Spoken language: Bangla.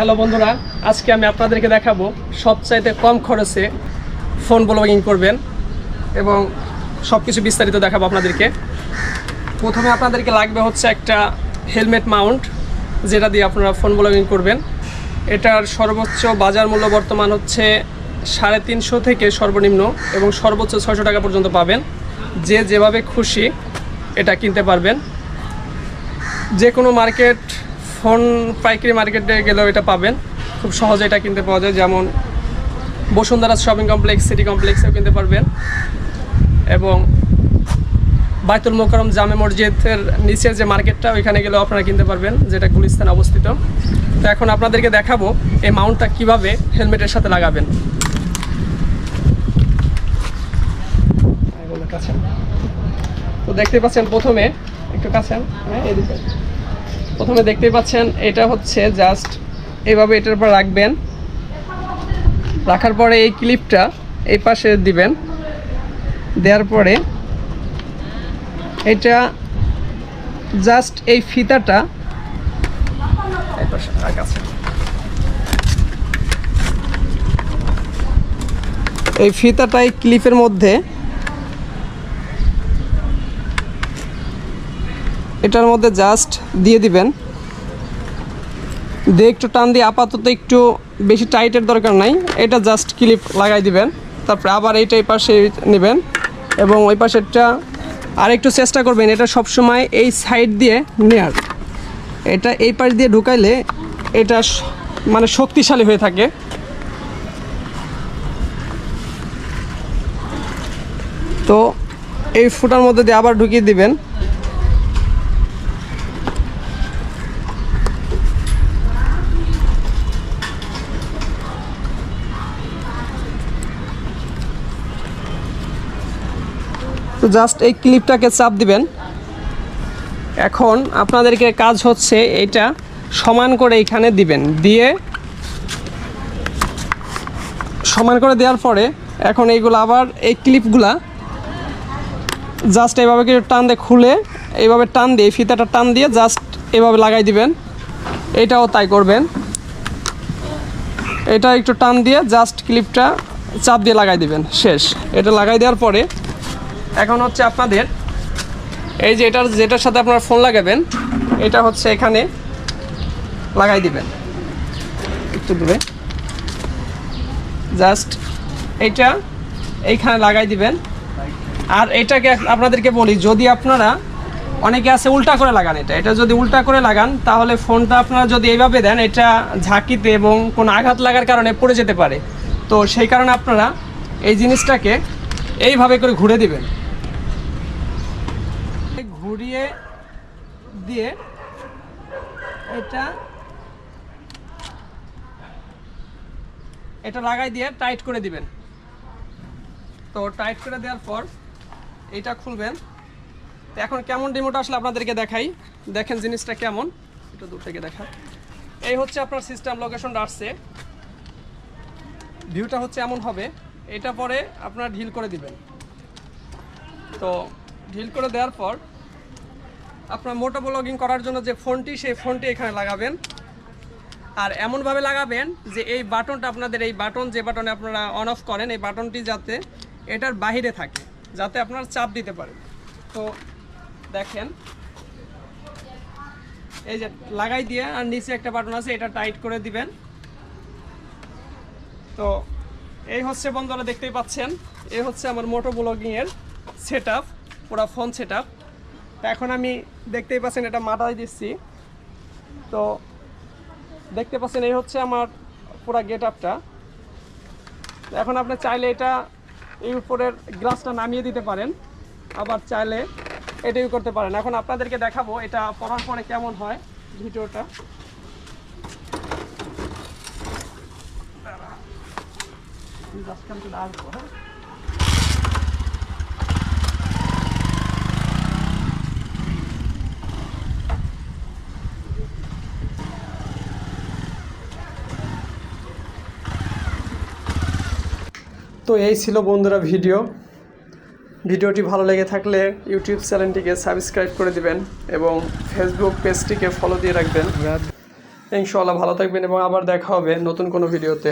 হ্যালো বন্ধুরা, আজকে আমি আপনাদেরকে দেখাবো সবচাইতে কম খরচে ফোন ব্লগিং করবেন এবং সব কিছু বিস্তারিত দেখাবো আপনাদেরকে। প্রথমে আপনাদেরকে লাগবে হচ্ছে একটা হেলমেট মাউন্ট, যেটা দিয়ে আপনারা ফোন ব্লগিং করবেন। এটার সর্বোচ্চ বাজার মূল্য বর্তমান হচ্ছে সাড়ে তিনশো থেকে সর্বনিম্ন এবং সর্বোচ্চ ছয়শো টাকা পর্যন্ত পাবেন। যে যেভাবে খুশি এটা কিনতে পারবেন। যে কোনো মার্কেট ফোন পাইকারি মার্কেটে গেলেও এটা পাবেন। খুব সহজে এটা কিনতে পাওয়া যায়। যেমন বসুন্ধরা শপিং কমপ্লেক্স, সিটি কমপ্লেক্সেও কিনতে পারবেন। এবং বাইতুল মোকারম জামে মসজিদের নিচের যে মার্কেটটা, ওইখানে গেলেও আপনারা কিনতে পারবেন, যেটা গুলিস্তানে অবস্থিত। তো এখন আপনাদেরকে দেখাবো এই মাউন্টটা কীভাবে হেলমেটের সাথে লাগাবেন। তো দেখতে পাচ্ছেন প্রথমে একটু কাছে হ্যাঁ এদিকে। প্রথমে দেখতে পাচ্ছেন, এটা হচ্ছে জাস্ট এইভাবে এটার উপর রাখবেন। রাখার পরে এই ক্লিপটা এই পাশে দিবেন। দেওয়ার পরে এটা জাস্ট এই ফিতাটা এই ফিতাটা এই ক্লিপের মধ্যে এটার মধ্যে জাস্ট দিয়ে দিবেন। দিয়ে একটু টান দিয়ে আপাতত একটু বেশি টাইটের দরকার নাই। এটা জাস্ট ক্লিপ লাগাই দিবেন। তারপরে আবার এইটা এই পাশে নেবেন এবং ওই পাশেরটা আর একটু চেষ্টা করবেন, এটা সবসময় এই সাইড দিয়ে নেয়ার। এটা এই পাশ দিয়ে ঢুকাইলে এটা মানে শক্তিশালী হয়ে থাকে। তো এই ফুটার মধ্যে দিয়ে আবার ঢুকিয়ে দিবেন। তো জাস্ট এই ক্লিপটাকে চাপ দিবেন। এখন আপনাদেরকে কাজ হচ্ছে এটা সমান করে এখানে দিবেন। দিয়ে সমান করে দেওয়ার পরে এখন এইগুলো আবার এই ক্লিপগুলা জাস্ট এইভাবে কিছু টান দিয়ে খুলে এইভাবে টান দিয়ে ফিতাটা টান দিয়ে জাস্ট এভাবে লাগাই দিবেন। এটাও তাই করবেন। এটা একটু টান দিয়ে জাস্ট ক্লিপটা চাপ দিয়ে লাগাই দিবেন। শেষ। এটা লাগাই দেওয়ার পরে এখন হচ্ছে আপনাদের, এই যে এটার, যেটার সাথে আপনারা ফোন লাগাবেন, এটা হচ্ছে এখানে লাগাই দিবেন। একটু দূরে। জাস্ট এইটা এইখানে লাগাই দিবেন। আর এটাকে আপনাদেরকে বলি, যদি আপনারা, অনেকে আছে উল্টা করে লাগান এটা। এটা যদি উল্টা করে লাগান, তাহলে ফোনটা আপনারা যদি এইভাবে দেন, এটা ঝাঁকিতে এবং কোনো আঘাত লাগার কারণে পড়ে যেতে পারে। তো সেই কারণে আপনারা এই জিনিসটাকে এইভাবে করে ঘুরে দিবেন। ঘুরিয়ে দিয়ে এটা এটা লাগাই দিয়ে টাইট করে দিবেন। তো টাইট করে দেওয়ার পর এইটা খুলবেন। তো এখন কেমন রিমোট আসলে আপনাদেরকে দেখাই। দেখেন জিনিসটা কেমন। একটু দূর থেকে দেখা। এই হচ্ছে আপনার সিস্টেম লোকেশনটা আসছে। ভিউটা হচ্ছে এমন হবে। এটা পরে আপনার ঢিল করে দিবেন। তো ঢিল করে দেওয়ার পর আপনার মোটো ব্লগিং করার জন্য যে ফোনটি, সেই ফোনটি এখানে লাগাবেন। আর এমনভাবে লাগাবেন যে এই বাটনটা আপনাদের, এই বাটন, যে বাটনে আপনারা অন অফ করেন, এই বাটনটি যাতে এটার বাহিরে থাকে, যাতে আপনার চাপ দিতে পারেন। তো দেখেন, এই যে লাগাই দিয়ে আর নিচে একটা বাটন আছে, এটা টাইট করে দিবেন। তো এই হচ্ছে বন্ধুরা, দেখতেই পাচ্ছেন, এই হচ্ছে আমার মোটো ব্লগিংয়ের সেট আপ পুরো ফোন সেট আপ এখন আমি দেখতেই পাচ্ছেন এটা মাথায় দিচ্ছি। তো দেখতে পাচ্ছেন এই হচ্ছে আমার পুরা গেট আপটা এখন আপনি চাইলে এটা এই উপরের গ্লাসটা নামিয়ে দিতে পারেন। আবার চাইলে এটাই করতে পারেন। এখন আপনাদেরকে দেখাবো এটা পড়ার পরে কেমন হয় ভিডিওটা। তো এই ছিল বন্ধুরা ভিডিও। ভিডিওটি ভালো লেগে থাকলে ইউটিউব চ্যানেলটিকে সাবস্ক্রাইব করে দিবেন এবং ফেসবুক পেজটিকে ফলো দিয়ে রাখবেন। ইনশাল্লাহ ভালো থাকবেন এবং আবার দেখা হবে নতুন কোনো ভিডিওতে।